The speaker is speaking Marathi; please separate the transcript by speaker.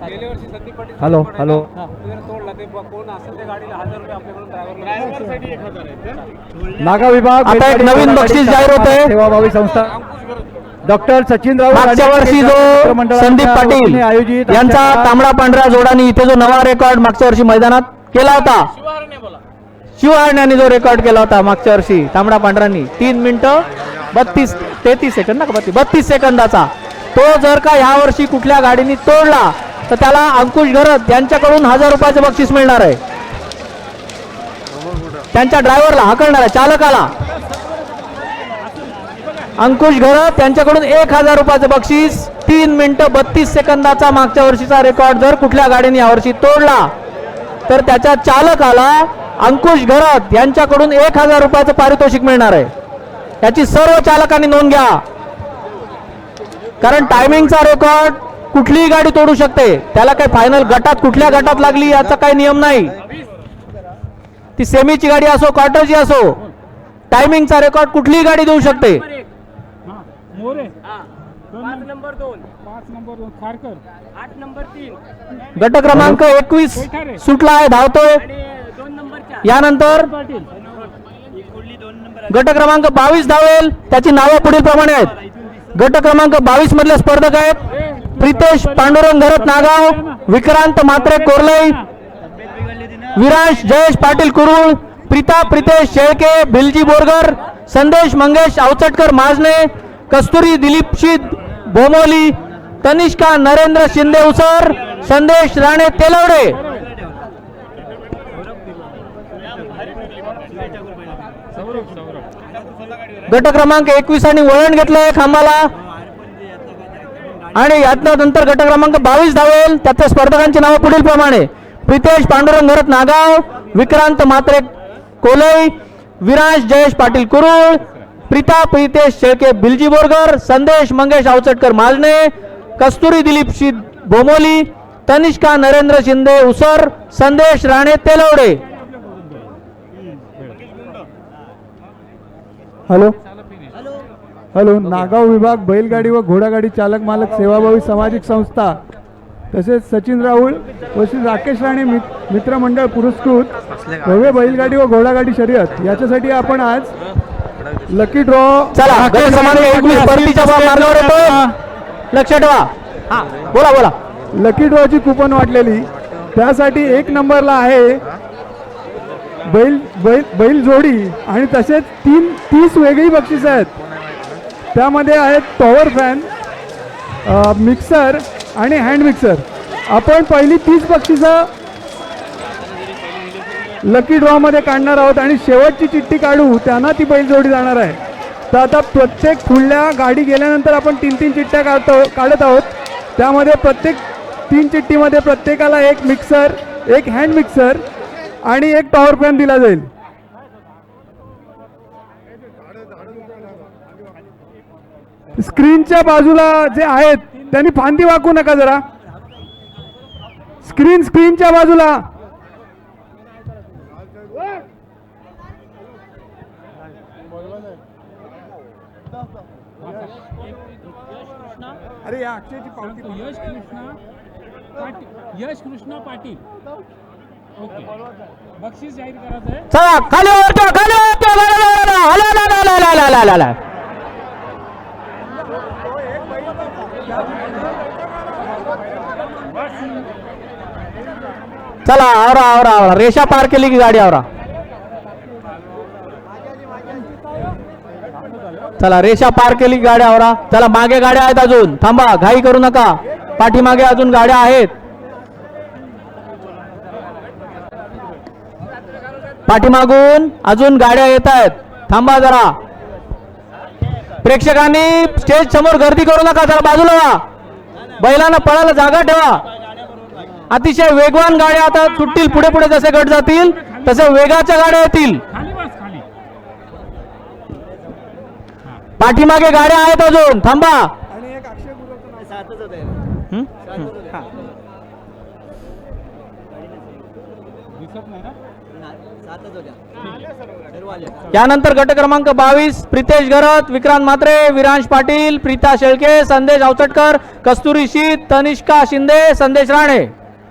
Speaker 1: गेल्या वर्षी संदीप पाटील
Speaker 2: हॅलो हॅलो.
Speaker 1: जर तोडला ते ब- कोण असेल त्या गाडीला हजार रुपये आपल्याकडून ड्रायव्हरसाठी एक हजार आहे
Speaker 2: नागा विभाग
Speaker 3: आता एक नवीन बक्षीस जाहीर होतंय.
Speaker 2: सेवाभावी संस्था. डॉक्टर सचिन राव
Speaker 3: मागच्या वर्षी जो संदीप पाटील
Speaker 2: आयोजित
Speaker 3: यांचा तांबडा पांढरा जोडानी इथे जो नवा रेकॉर्ड मागच्या वर्षी मैदानात केला होता. शिवहारण्याने जो रेकॉर्ड केला होता मागच्या वर्षी तांबडा पांढरांनी. तीन मिनिटं बत्तीस तेहतीस सेकंद ना का बत्तीस? बत्तीस सेकंदाचा. तो जर का ह्या वर्षी कुठल्या गाडीने तोडला तर त्याला अंकुश घरत यांच्याकडून हजार रुपयाचं बक्षीस मिळणार आहे. त्यांच्या ड्रायव्हरला हाकलणार आहे चालकाला. अंकुश घरत यांच्याकडून एक हजार रुपयाचं बक्षीस तीन मिनिटं बत्तीस सेकंदाचा मागच्या वर्षीचा रेकॉर्ड जर कुठल्या गाडीने यावर्षी तोडला तर त्याच्या चालकाला अंकुश घरत यांच्याकडून एक हजार रुपयाचं पारितोषिक मिळणार आहे. याची सर्व चालकांनी नोंद घ्या. कारण टायमिंगचा रेकॉर्ड कुठलीही गाडी तोडू शकते. त्याला काही फायनल गटात कुठल्या गटात लागली याचा काही नियम नाही. ती सेमीची गाडी असो क्वार्टरची असो टायमिंगचा रेकॉर्ड कुठलीही गाडी देऊ शकते. गट क्रमांक एकवीस सुटला आहे धावतोय. यानंतर गट क्रमांक बावीस धावेल. त्याची नावं पुढील प्रमाणे आहेत. गट क्रमांक बावीस मधले स्पर्धक आहेत. प्रितेश पांडुरंग घरत नागाव विक्रांत मात्रे कोरलई विराज जयेश पाटील कुरुळ प्रीता प्रितेश शेळके भिलजी बोरगर संदेश मंगेश अवचटकर माजने कस्तुरी दिलीप शिद भोमोली तनिष्का नरेंद्र शिंदे उसर संदेश राणे तेलवडे. गट क्रमांक एकवीस आणि वळण घेतलंय खांबाला. आणि यातनं नंतर गट क्रमांक बावीस धावेल. त्यातल्या स्पर्धकांची नावं पुढील प्रमाणे. प्रितेश पांडुरंग घरत नागाव विक्रांत मात्रे कोलई विराज जयेश पाटील कुरुळ प्रीता प्रितेश शेळके बिलजी बोरगर संदेश मंगेश आवचटकर माजने कस्तुरी दिलीप शी भोमोली तनिष्का नरेंद्र शिंदे उसर संदेश राणे तेलवडे.
Speaker 2: हॅलो. हॅलो नागाव विभाग बैलगाडी व घोडागाडी चालक मालक सेवाभावी सामाजिक संस्था तसेच सचिन राहुल व श्री राकेश राणे मित- मित्रमंडळ पुरस्कृत भव्य बैलगाडी व घोडागाडी शर्यत. याच्यासाठी आपण आज लकी ड्रॉ
Speaker 3: लक्ष ठेवा. हा बोला बोला.
Speaker 2: लकी ड्रॉची कुपन वाटलेली. त्यासाठी एक नंबरला आहे बैल बैल बैल जोडी आणि तसेच तीन तीस वेगळी बक्षिसं आहेत. त्यामध्ये आहेत पॉवर फॅन मिक्सर आणि हँड मिक्सर आपण पहिली तीस बक्षिसं लकी ड्रॉमध्ये काढणार आहोत आणि शेवटची चिठ्ठी काढू त्यांना ती बैल जोडी जाणार आहे. तर आता प्रत्येक पुढल्या गाडी गेल्यानंतर आपण तीन तीन चिठ्ठ्या काढतो काढत आहोत. त्यामध्ये प्रत्येक तीन चिठ्ठीमध्ये प्रत्येकाला एक मिक्सर एक हँड मिक्सर आणि एक पॉवर फॅन दिला जाईल. स्क्रीनच्या बाजूला जे आहेत त्यांनी फांदी वाकू नका जरा. स्क्रीन स्क्रीनच्या बाजूला. अरे या अक्षयची पावती
Speaker 1: यश कृष्णा पाटील यश कृष्णा पाटील. ओके. बक्षीस जाहीर करायचं आहे
Speaker 3: चला खाली खाली हला ला ला ला ला ला ला ला चला आवरा आवरा आवरा. रेषा पार केली की गाडी आवरा. चला रेषा पार केली की गाडी आवरा. चला मागे गाड्या आहेत अजून. थांबा घाई करू नका. पाठीमागे अजून गाड्या आहेत. पाठीमागून अजून गाड्या येत आहेत. थांबा जरा. प्रेक्षकांनी स्टेज समोर गर्दी करू नका जरा बाजूला बैलांना पळायला जागा ठेवा. अतिशय वेगवान गाड्या आता सुटतील पुढे पुढे जसे गट जातील तसे वेगाच्या गाड्या येतील.
Speaker 1: खाली बस खाली
Speaker 3: पाठीमागे गाड्या आहेत अजून थांबा.
Speaker 2: आणि एक अक्षय गुरुचं नाव.
Speaker 3: हं?
Speaker 1: दिसत नाही ना?
Speaker 3: यानंतर गट क्रमांक बावीस प्रितेश गरत विक्रांत म्हात्रे विरांश पाटील प्रीता शेळके संदेश अवचटकर कस्तुरी शीत तनिष्का शिंदे संदेश राणे.